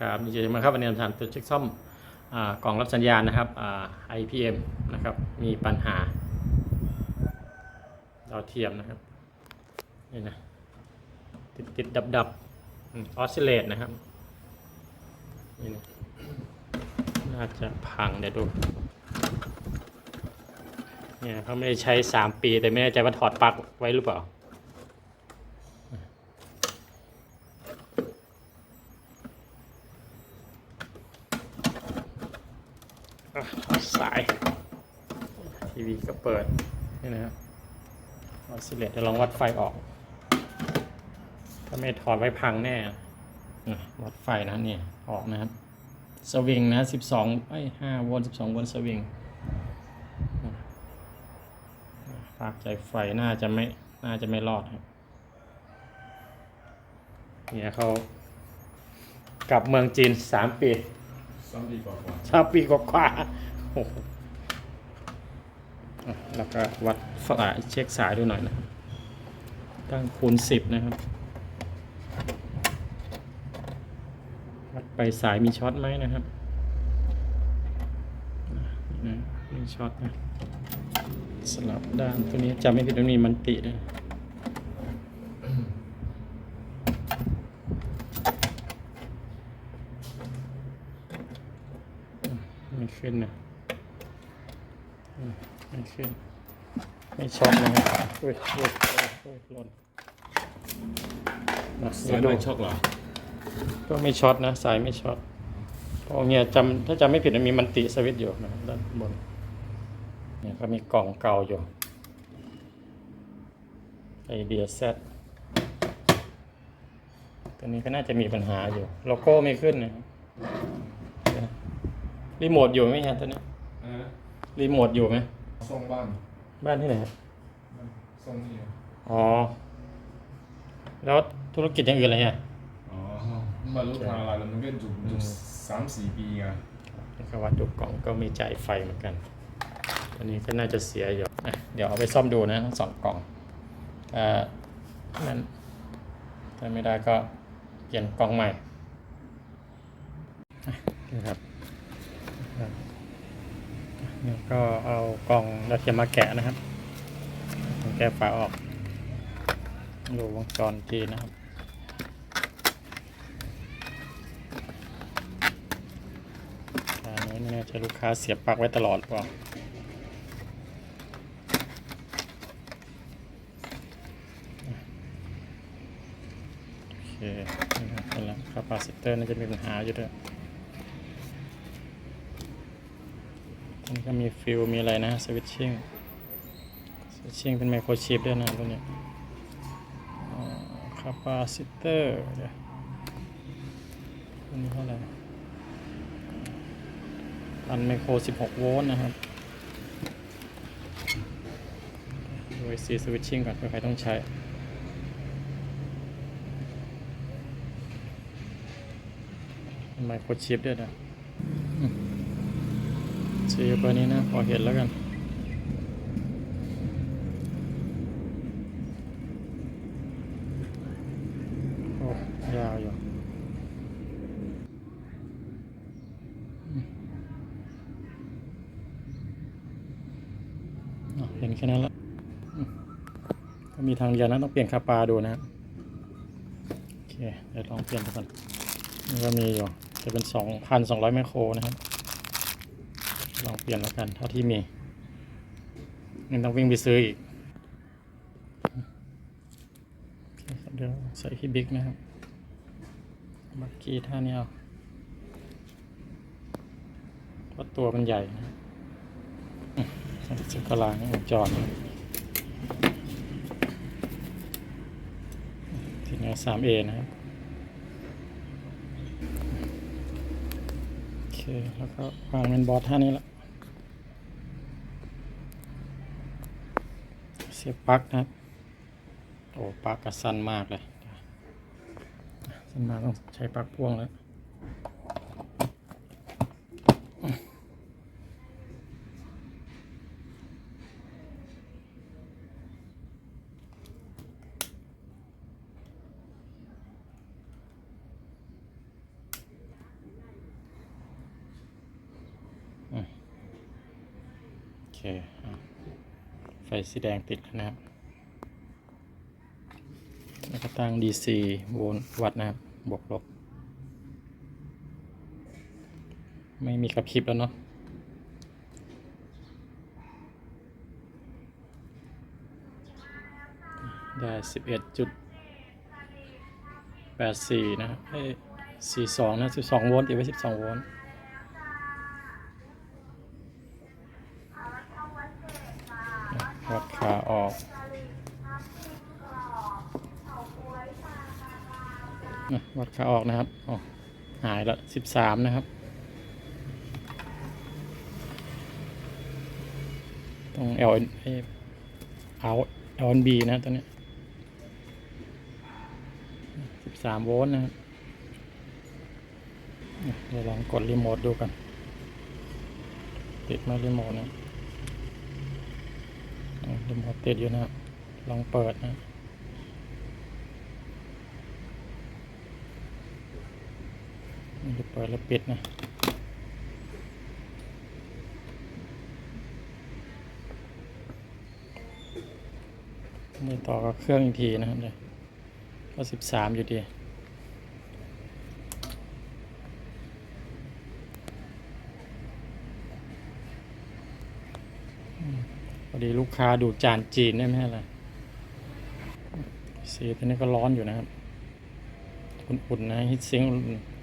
ครับดีเจมาครับวันนี้ทำตัวเช็คซ่อมอกล่องรับสัญญาณนะครับอ่า IPM นะครับมีปัญหาดาวเทียมนะครับนี่นะติดติดดับดับออสซิเลตนะครับนี่นะน่าจะพังเดี๋ยวดูเนี่ยเขาไม่ได้ใช้ 3 ปีแต่ไม่แน่ใจว่าถอดปลั๊กไว้หรือเปล่า อะสาย ทีวีก็ เปิด นี่นะครับออสซิเลตจะลองวัดไฟออก ถ้าไม่ถอดไว้พังแน่อะวัดไฟนะเนี่ย ออกนะครับ สวิงนะสิบสองไอ้ห้าโวลต์สิบสองโวลต์สวิงอะปากใจไฟน่าจะไม่ น่าจะไม่รอดครับ เนี่ยเขากลับเมืองจีนสามปีสามปีกว่าชาปีกว่าๆโอ้โหอะ แล้วก็วัดสายเช็คสายดูหน่อยนะตั้งคูณสิบนะครับ วัดไปสายมีช็อตไหมนะครับนะมีช็อตนะ สลับด้านตัวนี้จำไม่ผิดตรงนี้มันตินะไม่ขึ้นนะ ขึ้น ไม่ช็อตนะครับอุ้ยอุ้ยอุ้ยหล่นนะๆเดี๋สายยวดูไม่ช็อกเหรอ ก็ไม่ช็อตนะ สายไม่ช็อตเพราะเนี่ยจำถ้าจำไม่ผิดมันมีมันติสวิตช์อยู่นะครับด้านบน เนี่ยก็มีกล่องเก่าอยู่ไอเดียเซตตัวนี้ก็น่าจะมีปัญหาอยู่ โลโก้ไม่ขึ้นนะครับรีโมทอยู่ไหมฮะตัวนี้เออรีโมทอยู่ไหม ส่งบ้านบ้านที่ไหนครับส่งนี่อ๋อ แล้วธุรกิจอย่างอื่นอะไรเนี่ยอ๋อไมารู้ทางอะไรแล้วมันก็จุกจุกสามสี่ปีไงนี่ก็วัดดูกล่องก็มีจ่ายไฟเหมือนกัน อันนี้ก็น่าจะเสียอยู่อะเดี๋ยวเอาไปซ่อมดูนะทั้งสองกล่องถ้านั้นถ้าไม่ได้ก็เปลี่ยนกล่องใหม่อะนี่ครับ ก็เอากล่องเทียมมาแกะนะครับ แกะฝาออก ดูวงจรทีนะครับอันนี้ไม่แน่ใจลูกค้าเสียบปลั๊กไว้ตลอดหรือเปล่าโอเคนี่ครับเป็นแล้วคาปาซิเตอร์น่าจะมีปัญหาอยู่ด้วย อันนี้ก็มีฟิลมีอะไรนะสวิตชิ่งสวิตชิ่งเป็นไมโครชิปด้วยนะตัวเนี้คาปาซิเตอร์เดี๋ยวตัวนี้เท่าไหร่พันไมโคร 16 โวลต์นะครับโดยซีสวิตชิ่งก่อนเพื่อใครต้องใช้ไมโครชิปด้วยนะ ซีเบอร์นี้นะ พอเห็นแล้วกัน โอ้ยาวอยู่เห็นแค่นั้นล้วอืมก็มีทางเดียวนะต้องเปลี่ยนคาปาดูนะครับโอเค เดี๋ยวลองเปลี่ยนดูก่อนนี่ก็มีอยู่ จะเป็นสองพันสองร้อยไมโครนะครับ ลองเปลี่ยนแล้วกัน เท่าที่มีงั้นต้องวิ่งไปซื้ออีกเเดี๋ยวใส่ที่บิ๊กนะครับ บักกี้ท่านี้เอาเพราะตัวมันใหญ่นะสกลางวงจรทีนี้สามเอนะครับ โอเค แล้วก็วางเป็นบอร์ดท่านี้ละ สียบปลั๊กนะครับ โอ้ปลั๊กก็สั้นมากเลย สั้นมากต้องใช้ปลั๊กพ่วงแล้วโอเค ฟสีแดงติดนะครับ แล้วก็ตั้ง DC โวลต์วัดนะครับ บวกลบ ไม่มีกระพริบแล้วเนาะได้สิบเอ็ดจุดแปดสี่นะครับเอ้สี่สองนะสิบสองโวลต์ติดไว้สิบสองโวลต์วัดขาออกอะ วัดขาออกนะครับอ๋อหายละสิบสามนะครับ ตรง L N เอา L N B นะตัวนี้สิบสามโวลต์นะครับเดี๋ยวลองกดรีโมทดูกัน ติดมารีโมทนะอะรีโมทติดอยู่นะครับลองเปิดนะ นี่จะเปิดแล้วปิดนะนี่ต่อกับเครื่องอีกทีนะครับเนี่ยก็สิบสามอยู่ดีพอดีลูกค้าดูจานจีนได้ไหมอะไรสีตัวนี้ก็ร้อนอยู่นะครับ อุ่นๆนะฮิตซิงค์อุ่นๆ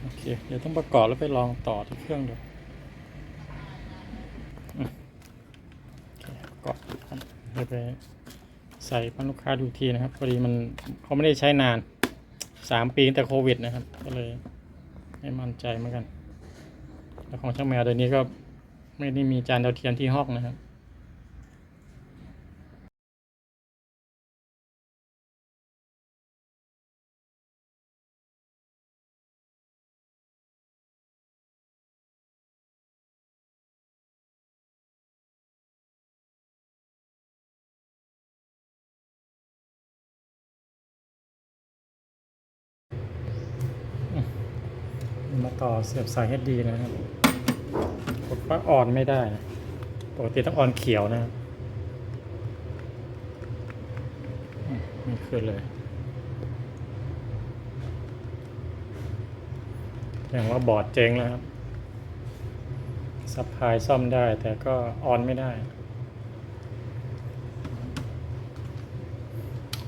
โอ เคเดี๋ยวต้องประกอบแล้วไปลองต่อที่เครื่องดูประกอบเดี๋ยวไปใส่พันลูกค้าดูทีนะครับพอดีมันเขาไม่ได้ใช้นานสามปีแต่โควิดนะครับ ก็เลยไม่มั่นใจเหมือนกัน แล้วของช่างแมวตัวนี้ก็ไม่ได้มีจานดาวเทียมที่ห้องนะครับ มาต่อเสียบสาย HD นะครับกดปลั๊กออนไม่ได้นะปกติต้องออนเขียวนะครับไม่ขึ้นเลยแสดงว่าบอร์ดเจ๊งแล้วครับซับพลายซ่อมได้แต่ก็ออนไม่ได้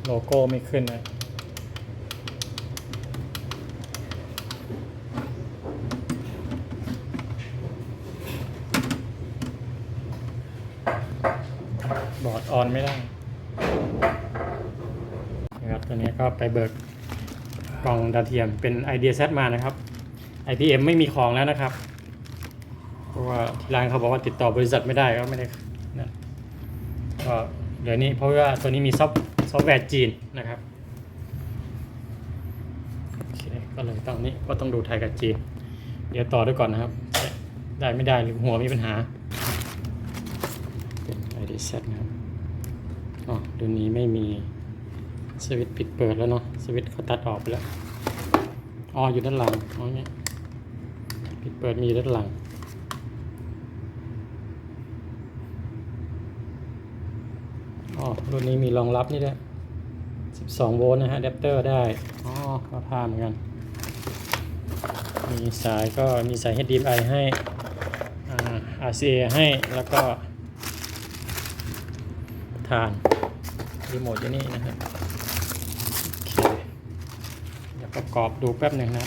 โลโก้ไม่ขึ้นนะ บ อนไม่ได้นะครับตัวนี้ก็ไปเบิกกล่องดาวเทียมเป็น Idea Z มานะครับ IPM ไม่มีของแล้วนะครับ เพราะว่าที่ร้านเขาบอกว่าติดต่อบริษัทไม่ได้ก็ไม่ได้นะก็เดี๋ยวนี้เพราะว่าตัวนี้มีซอฟต์ซอฟต์แวร์จีนนะครับก็เลยต้องนี้ก็ต้องดูไทยกับจีน เดี๋ยวต่อด้วยก่อนนะครับ ได้ไม่ได้หรือหัวมีปัญหาเป็นไอเดียเซตนะครับ อ๋อเดี๋ยวนี้ไม่มีสวิตช์ปิดเปิดแล้วเนาะสวิตช์เขาตัดออกไปแล้วอ๋ออยู่ด้านหลังอ๋อเนี่ยปิดเปิดมีด้านหลังอ๋อรุ่นนี้มีรองรับนี่ด้วย12 โวลต์นะฮะอะแดปเตอร์ได้ อ๋อก็พาเหมือนกัน มีสายก็มีสาย HDMI ให้อ่า RCA ให้ แล้วก็ทาน รีโมทอยู่นี่นะครับโอเคเดี๋ยวประกอบดูแป๊บหนึ่งนะ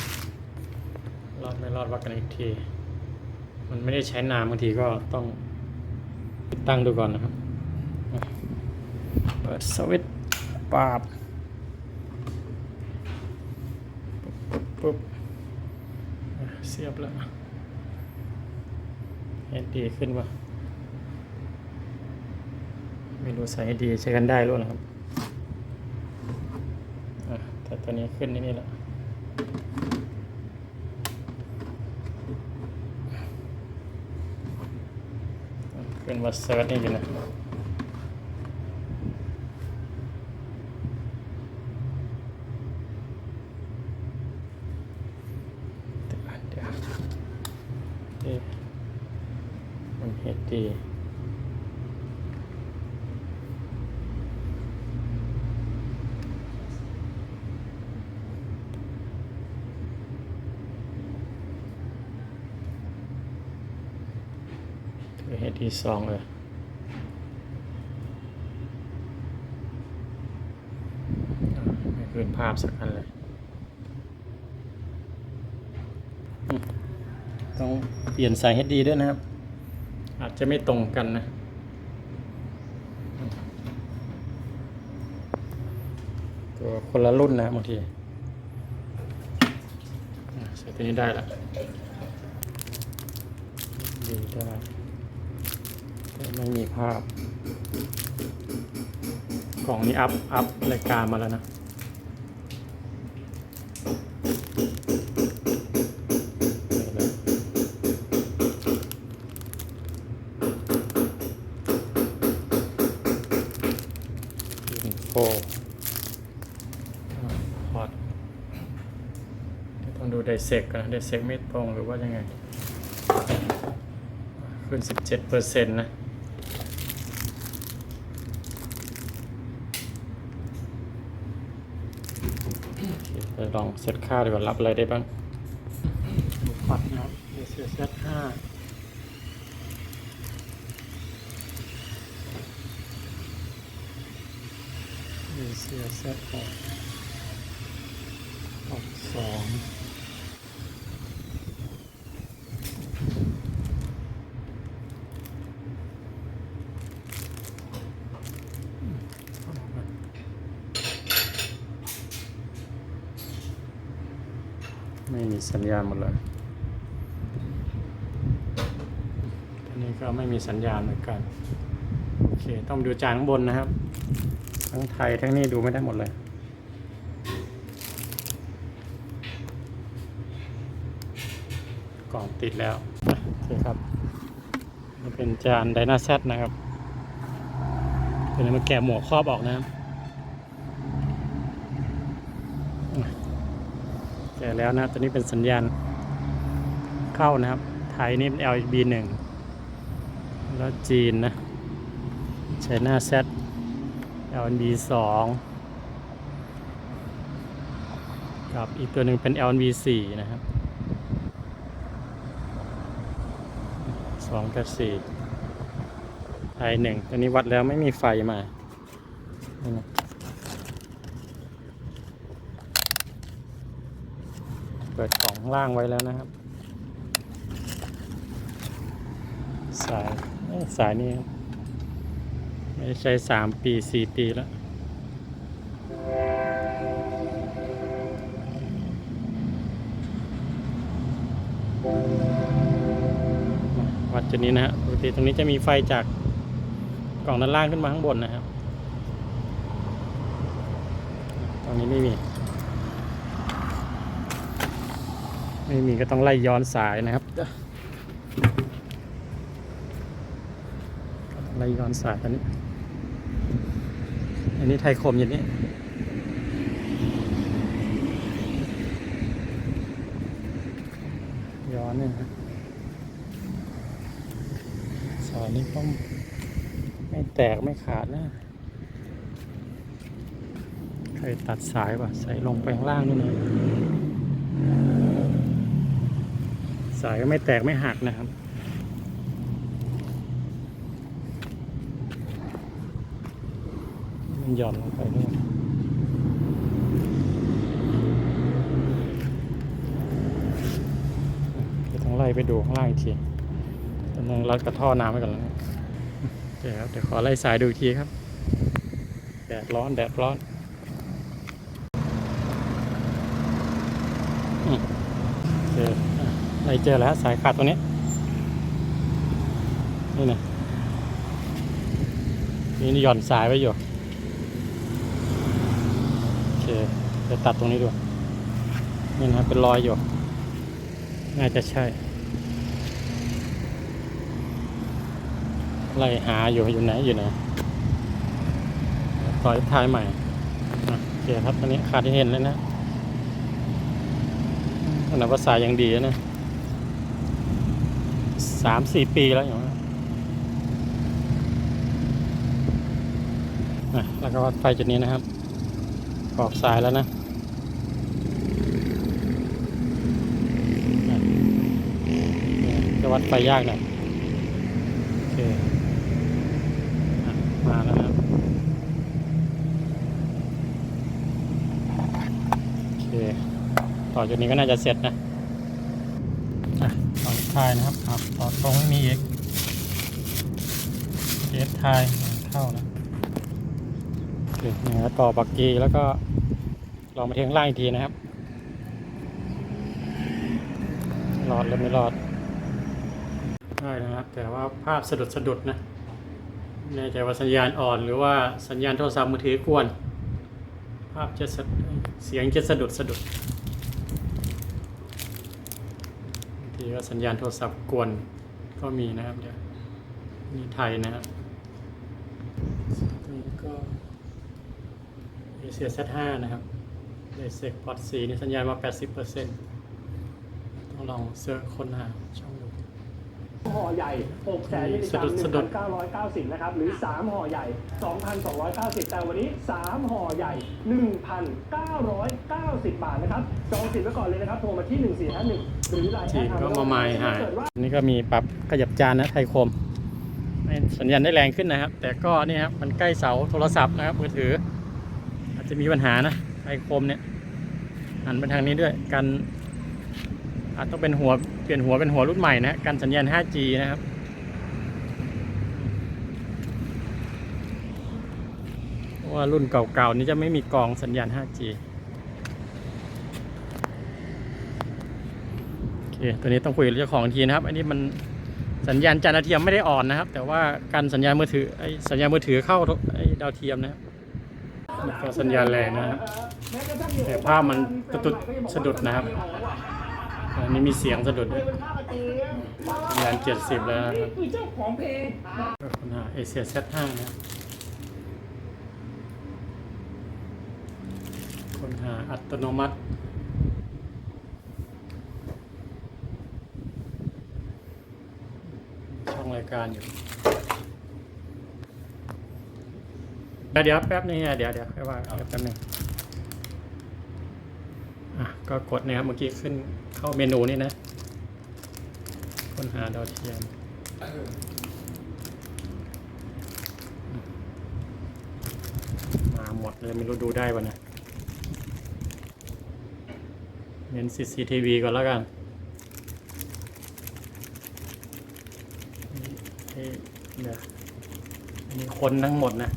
รอดไม่รอดวัดกันอีกที มันไม่ได้ใช้นานบางทีก็ต้องติดตั้งดูก่อนนะครับ เปิดสวิตช์ปาบปุ๊บเสียบแล้วเห็นดีขึ้นวะ ไม่รู้ใส่ดีใช้กันได้รู้นะครับแต่ตัวนี้ขึ้นนี่นี่แหละอะขึ้นว่าเซิร์ชนี่อยู่นะ ทีสองเลยอะไม่คืนภาพสักอันเลยอืมต้องเปลี่ยนสาย HD ด้วยนะครับ อาจจะไม่ตรงกันนะตัวคนละรุ่นนะบางทีอะใส่ตัวนี้ได้ละดีได้แต่ ไม่มีภาพ กล่องนี้อัพ อัพรายการมาแล้วนะยอินโฟพอร์ตเดี๋ยวต้องดูไดเซกกันไดเซกไม่ตรงหรือว่ายังไง ขึ้น 17เปอร์เซ็นต์ จะลองเซตค่าดีกว่ารับอะไรได้บ้างปัดนะครับเซตเซตค่าเดี๋ยวเซตหกหกสอง ไม่มีสัญญาณหมดเลยอันนี้ก็ไม่มีสัญญาณเหมือนกัน โอเค ต้องดูจานข้างบนนะครับ ทั้งไทยทั้งนี้ดูไม่ได้หมดเลยกล่องติดแล้วอะโอเคครับนี่เป็นจานไดนาแซดนะครับเป็นมาแกะหมวกครอบออกนะครับอะ แกะแล้วนะ ตัวนี้เป็นสัญญาณเข้านะครับ ไทยนี่เป็น LB 1แล้วจีนนะใช้หน้า Z LB 2กับอีกตัวหนึ่งเป็น LB 4นะครับสองกับสี่ไทยหนึ่งตัวนี้วัดแล้วไม่มีไฟมานี่นะเปิดกล่อง ข้างล่างไว้แล้วนะครับ สายสายนี้ครับไม่ใช้สามปีสี่ปีแล้ววัดจุดนี้นะฮะปกติตรงนี้จะมีไฟจากกล่องด้านล่างขึ้นมาข้างบนนะครับ ตรงนี้ไม่มี ไม่มีก็ต้องไล่ย้อนสายนะครับก็ต้องไล่ย้อนสายตอนนี้ อันนี้ไทยคมอย่างนี้ย้อนเนี่ยนะสายนี้ก็ไม่แตกไม่ขาดนะเคยตัดสายป่ะใส่ลงไปข้างล่างนู่นเลย สายก็ไม่แตกไม่หักนะครับ มันหย่อนลงไปด้วยเดี๋ยวต้องไล่ไปดูข้างล่างอีกทีตอนนั้นรัดกระท่อน้ำไว้ก่อนแล้วเดี๋ยวครับ เดี๋ยวขอไล่สายดูอีกทีครับ แดดร้อน แดดร้อนอืมโอเค ไล่เจอแล้วสายขาดตัวนี้ นี่นะนี่หย่อนสายไว้อยู่ โอเคเดี๋ยวตัดตรงนี้ดูนี่นะเป็นรอยอยู่ น่าจะใช่ ไล่หาอยู่อยู่ไหนอยู่ไหนต่อยท้ายใหม่อะโอเคครับตอนนี้ขาดที่เห็นเลยนะขนาดภาษายังดีนะ สามสี่ปีแล้วอย่างนั้นะแล้วก็วัดไฟจุดนี้นะครับกรอกสายแล้วนะ จะวัดไฟยากหน่อยโอเคอะมาแล้วครับ โอเค ต่อจากนี้ก็น่าจะเสร็จนะ ทายนะครับอะต่อตรงไม่มีอีกเอสทายเข้านะโอเคนี่แล้วต่อบักกีแล้วก็ลองมาเทียงล่างอีกทีนะครับรอดหรือไม่รอดได้นะครับ แต่ว่าภาพสะดุดสะดุดนะไม่แน่ใจว่าสัญญาณอ่อนหรือว่าสัญญาณโทรศัพท์มือถือกวน ภาพจะะเสียงจะสะดุดสะดุด บางทีก็สัญญาณโทรศัพท์กวนก็มีนะครับเดี๋ยวนี่ไทยนะครับนี่ก็เอเชียเซห้านะครับเดเซกพอร์ตสีนี่สัญญาณมา 80%ต้องลองเสิร์ชค้นหาช่องดู ห่อใหญ่6แสนมิลลิกรัมสะดุด 1,990 นะครับ หรือ 3 ห่อใหญ่ 2,290 แต่วันนี้ 3 ห่อใหญ่ 1,990 บาทนะครับ จองสิทธิ์ไว้ก่อนเลยนะครับ โทรมาที่ 1451 หรือไลน์แอทีดก็มาไม้หายนี่ก็มีปรับขยับจานนะไทยคมสัญญาณได้แรงขึ้นนะครับ แต่ก็นี่ครับมันใกล้เสาโทรศัพท์นะครับมือถือ อาจจะมีปัญหานะไทยคมเนี่ยหันไปทางนี้ด้วยกันอาจต้องเป็นหัวเปลี่ยนหัวเป็นหัวรุ่นใหม่นะกันสัญญาณ 5G นะครับว่ารุ่นเก่าๆนี้จะไม่มีกองสัญญาณ 5G โอ เคตัวนี้ต้องคุยกับเจ้าของทีนะครับ อันนี้มันสัญญาณจานดาวเทียมไม่ได้อ่อนนะครับ แต่ว่าการสัญญาณมือถือไอ้สัญญาณมือถือเข้าไอ้ดาวเทียมนะครับก็สัญญาณแรงนะครับแต่ภาพมันกระตุดสะดุดนะครับอันนี้มีเสียงสะดุดด้วยสัญญาณเจ็ดสิบแล้วนะครับคือเจ้าของเพลงก็ค้นหาเอเชียเซตห้านะครับค้นหาอัตโนมัติ ช่องราย การอยู่เดี๋ยวแป๊บนึงนะเดี๋ยวเดี๋ยวค่อยว่าแป๊บนึงอะก็กดนะครับเมื่อกี้ขึ้นเข้าเมนูนี่นะค้นหาดาวเทียมมาหมดเลยไม่รู้ดูได้ป่ะนะเน้น CCTV ก่อนแล้วกัน นี่ยมีคนทั้งหมดนะ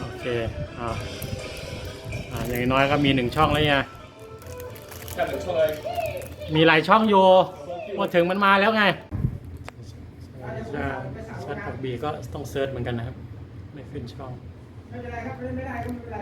โอเคอ่าอ่าอย่างน้อยก็มีหนึ่งช่องแล้วไงแค่หนึ่งช่องเลยมีหลายช่องอยู่พอถึงมันมาแล้วไงถ้าชัดผักบีก็ต้องเซิร์ชเหมือนกันนะครับ ไม่ขึ้นช่อง ไม่เป็นไรครับไม่ได้ไม่เป็นไร